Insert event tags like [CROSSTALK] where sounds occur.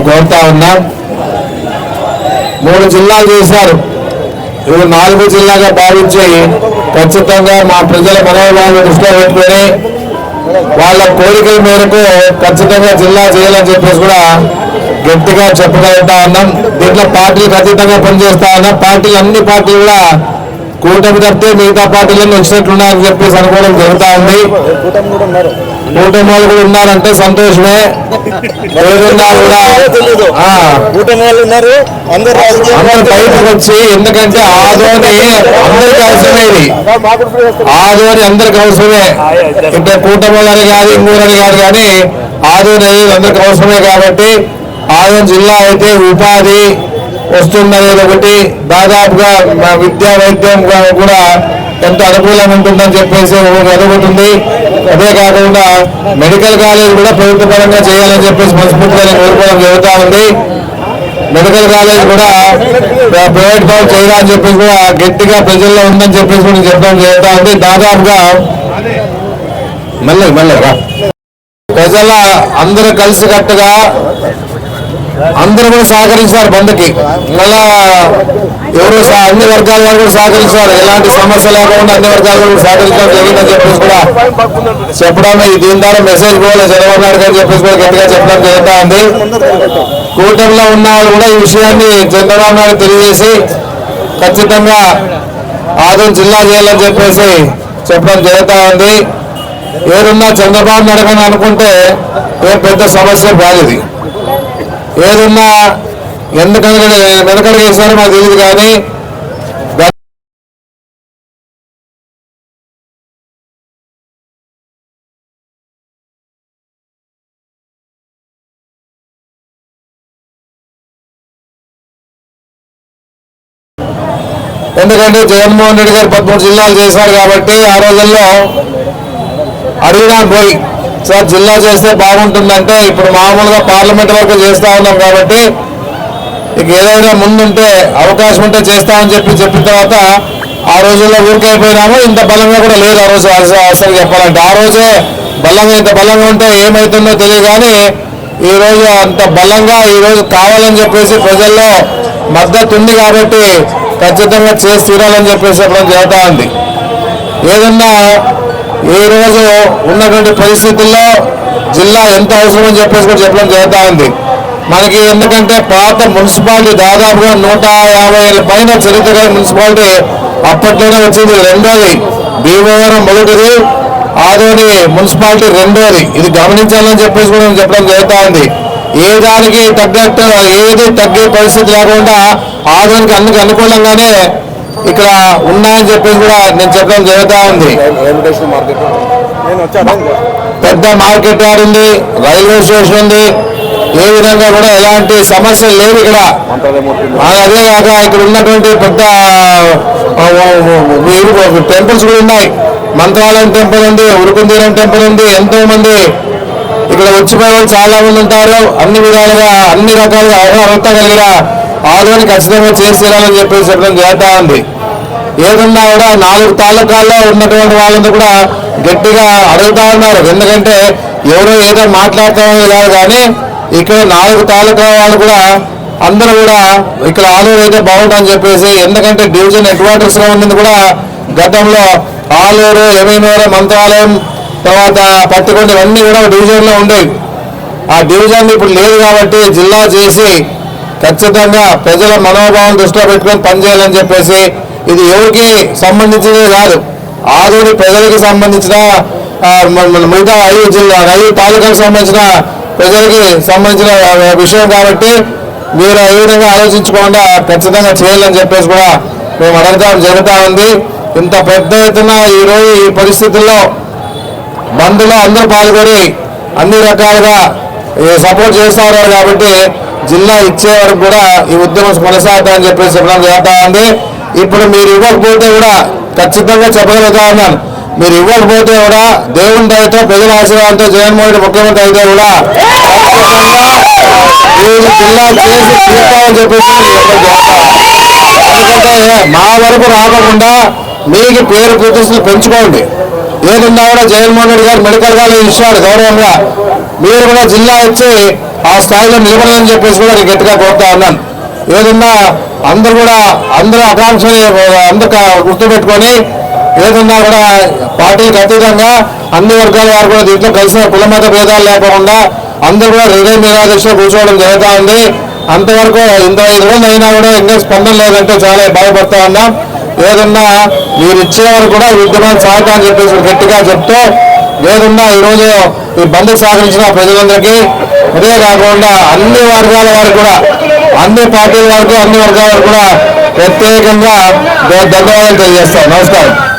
మేము కోరుతా ఉన్నాం. మూడు జిల్లాలు చేశారు. ఇవి నాలుగు జిల్లాగా భావించి ఖచ్చితంగా మా ప్రజల మనోభావాలను దృష్టిలో పెట్టుకొని వాళ్ళ కోరికల మేరకు ఖచ్చితంగా జిల్లా చేయాలని చెప్పేసి కూడా గట్టిగా చెప్పగలుగుతా ఉన్నాం. దీంట్లో పార్టీలు ఖచ్చితంగా పనిచేస్తా ఉన్నాం. పార్టీలు అన్ని పార్టీలు కూడా కూటమి తప్పితే మిగతా పార్టీలన్నీ వచ్చినట్లున్నారని చెప్పేసి అనుకోవడం జరుగుతూ ఉంది. కూటమి కూటమి వాళ్ళు కూడా ఉన్నారంటే సంతోషమే. [LAUGHS] కూడా కూటమి వాళ్ళు ఉన్నారు అందరు బయటకు వచ్చి ఎందుకంటే ఆదోని అందరికి అవసరమే ఇది. ఆదోని అందరికి అవసరమే. అంటే కూటమిలని కాదు ఇంగూరని కాదు కానీ ఆదోని అనేది అందరికి అవసరమే కాబట్టి ఆదోని జిల్లా అయితే ఉపాధి వస్తుందనేది ఒకటి. దాదాపుగా విద్యా వైద్యం కూడా ఎంతో అనుకూలంగా ఉంటుందని చెప్పేసి అదొకటి అదే కాకుండా మెడికల్ కాలేజ్ కూడా ప్రభుత్వ పరంగా చేయాలని చెప్పేసి మనస్ఫూర్తిగా నేను కోరుకోవడం జరుగుతూ ఉంది. మెడికల్ కాలేజ్ కూడా ప్రైవేట్ పరం చేయాలని చెప్పేసి కూడా గట్టిగా ప్రజల్లో ఉందని చెప్పేసి కూడా చెప్పడం జరుగుతూ ఉంది. దాదాపుగా మళ్ళీ మళ్ళీ రా. ప్రజల అందరూ కలిసికట్టుగా అందరూ కూడా సహకరించారు బంద్కి. మళ్ళా ఎవరు అన్ని వర్గాల వాళ్ళు కూడా సహకరించారు. ఎలాంటి సమస్య లేకుండా అన్ని వర్గాల కూడా సహకరించడం జరిగిందని చెప్పేసి కూడా చెప్పడం దీని ద్వారా మెసేజ్ పోవాలి చంద్రబాబు నాయుడు గారు చెప్పేసి కూడా గట్టిగా చెప్పడం జరుగుతూ ఉంది. కూటమిలో ఉన్న వాళ్ళు కూడా ఈ విషయాన్ని చంద్రబాబు నాయుడు తెలియజేసి ఖచ్చితంగా ఆదం జిల్లా చేయాలని చెప్పేసి చెప్పడం జరుగుతూ ఉంది. ఏదున్నా చంద్రబాబు నాయుడు అనుకుంటే ఏ పెద్ద సమస్య కాదు ఇది ఏదున్నా ఎందుకంటే వెనకడ చేశారో మాకు తెలియదు కానీ ఎందుకంటే జగన్మోహన్ రెడ్డి గారు పదమూడు జిల్లాలు చేశారు కాబట్టి ఆ రోజుల్లో అడిగినా పోయి. సార్ జిల్లా చేస్తే బాగుంటుందంటే ఇప్పుడు మామూలుగా పార్లమెంట్ వరకు చేస్తా ఉన్నాం కాబట్టి ఇక ఏదైనా ముందుంటే అవకాశం ఉంటే చేస్తామని చెప్పి చెప్పిన తర్వాత ఆ రోజుల్లో ఊరికైపోయినాము ఇంత బలంగా కూడా లేదు ఆ రోజు అసలు అసలు చెప్పాలంటే. ఆ రోజే బలంగా ఇంత బలంగా ఉంటే ఏమవుతుందో తెలియదు కానీ ఈ రోజు అంత బలంగా ఈరోజు కావాలని చెప్పేసి ప్రజల్లో మద్దతు ఉంది కాబట్టి ఖచ్చితంగా చేసి తీరాలని చెప్పేసి చెప్పడం జరుగుతూ ఉంది. ఏదన్నా ఈ రోజు ఉన్నటువంటి పరిస్థితుల్లో జిల్లా ఎంత అవసరమని చెప్పేసి కూడా చెప్పడం జరుగుతూ ఉంది. మనకి ఎందుకంటే పాత మున్సిపాలిటీ దాదాపుగా నూట యాభై ఏళ్ళ పైన చరిత్ర కలిగిన మున్సిపాలిటీ అప్పట్లోనే వచ్చింది. రెండోది భీమవరం మొదటిది ఆదోని మున్సిపాలిటీ రెండోది. ఇది గమనించాలని చెప్పేసి కూడా నేను చెప్పడం జరుగుతూ ఉంది ఏ దానికి తగ్గట్టు ఏది తగ్గే పరిస్థితి లేకుండా ఆదోనికి అందుకు అనుకూలంగానే ఇక్కడ ఉన్నాయని చెప్పేసి కూడా నేను చెప్పడం జరుగుతూ ఉంది పెద్ద మార్కెట్ యార్డ్ ఉంది రైల్వే స్టేషన్ ఉంది ఏ విధంగా కూడా ఎలాంటి సమస్యలు లేవు ఇక్కడ. అదే కాక ఇక్కడ ఉన్నటువంటి పెద్ద టెంపుల్స్ కూడా ఉన్నాయి. మంత్రాలయం టెంపుల్ ఉంది ఉరుకుందీరం టెంపుల్ ఉంది ఎంతో మంది ఇక్కడ వచ్చిపోయే వాళ్ళు చాలా మంది ఉంటారు. అన్ని విధాలుగా అన్ని రకాలుగా అవగాహన కలిగిన ఆదోని ఖచ్చితంగా చేసి తీరాలని చెప్పేసి చెప్పడం జరుగుతూ ఉంది. ఏదన్నా కూడా నాలుగు తాలూకాల్లో ఉన్నటువంటి వాళ్ళంతా కూడా గట్టిగా అడుగుతా ఉన్నారు. ఎందుకంటే ఎవరో ఏదో మాట్లాడతామని కాదు కానీ ఇక్కడ నాలుగు తాలూకా వాళ్ళు కూడా అందరూ కూడా ఇక్కడ ఆలూరు అయితే బాగుంటుందని చెప్పేసి ఎందుకంటే డివిజన్ హెడ్ క్వార్టర్స్గా ఉన్నది కూడా గతంలో ఆలూరు ఎమినూరు మంత్రాలయం తర్వాత పత్తికొండ ఇవన్నీ కూడా డివిజన్లో ఉండేవి. ఆ డివిజన్ ఇప్పుడు లేదు కాబట్టి జిల్లా చేసి ఖచ్చితంగా ప్రజల మనోభావం దృష్టిలో పెట్టుకొని పనిచేయాలని చెప్పేసి ఇది ఎవరికి సంబంధించినది కాదు. ఆదోని ప్రజలకు సంబంధించిన మిగతా ఐదు జిల్లా ఐదు తాలూకాలకు సంబంధించిన ప్రజలకి సంబంధించిన విషయం కాబట్టి మీరు ఏ విధంగా ఆలోచించకుండా ఖచ్చితంగా చేయాలని చెప్పేసి కూడా మేము అడగడం జరుగుతూ ఉంది. ఇంత పెద్ద ఎత్తున ఈరోజు ఈ పరిస్థితుల్లో బంద్లో అందరూ పాల్గొని అన్ని రకాలుగా సపోర్ట్ చేస్తారు కాబట్టి జిల్లా ఇచ్చే వరకు కూడా ఈ ఉద్యమం కొనసాగుతామని చెప్పేసి చెప్పడం జరుగుతూ ఉంది. ఇప్పుడు మీరు ఇవ్వకపోతే కూడా ఖచ్చితంగా చెప్పగలుగుతా ఉన్నాను మీరు ఇవ్వకపోతే కూడా దేవుని దయతో ప్రజల ఆశీర్వాదంతో జగన్మోహన్ రెడ్డి ముఖ్యమంత్రి అయితే కూడా ఈరోజు జిల్లా చేసి తీర్చాలని చెప్పేసి ఎందుకంటే మా వరకు రాకుండా మీకు పేరు ప్రతిష్టలు పెంచుకోండి. ఏదున్నా కూడా జగన్మోహన్ రెడ్డి గారు మెడికల్ కాలేజ్ ఇచ్చాడు గౌరవంగా. మీరు కూడా జిల్లా ఇచ్చి ఆ స్థాయిలో నిలబడాలని చెప్పేసి కూడా నేను గట్టిగా కోరుతా ఉన్నాను. ఏదన్నా అందరూ కూడా అందరూ ఆకాంక్షని అందరు గుర్తుపెట్టుకొని ఏదన్నా కూడా పార్టీకి అతీతంగా అన్ని వర్గాల వారు కూడా దీంట్లో కలిసిన కుల మత భేదాలు లేకుండా అందరూ కూడా హృదయ నిరాదశలో కూర్చోవడం జరుగుతూ ఉంది. అంతవరకు ఇంత ఐదు రోజులు అయినా కూడా ఇంకా స్పందన లేదంటే చాలా బాధపడతా ఉన్నాం. ఏదన్నా మీరు ఇచ్చే వరకు కూడా ఈ ఉద్యమాన్ని అని చెప్పేసి గట్టిగా చెప్తూ ఏదన్నా ఈరోజు ఈ బంద్ సహకరించిన ప్రజలందరికీ అదే కాకుండా అన్ని వర్గాల వారు కూడా అన్ని పార్టీల వారికి అన్ని వర్గాల వారు కూడా ప్రత్యేకంగా ధన్యవాదాలు తెలియజేస్తాం. నమస్కారం.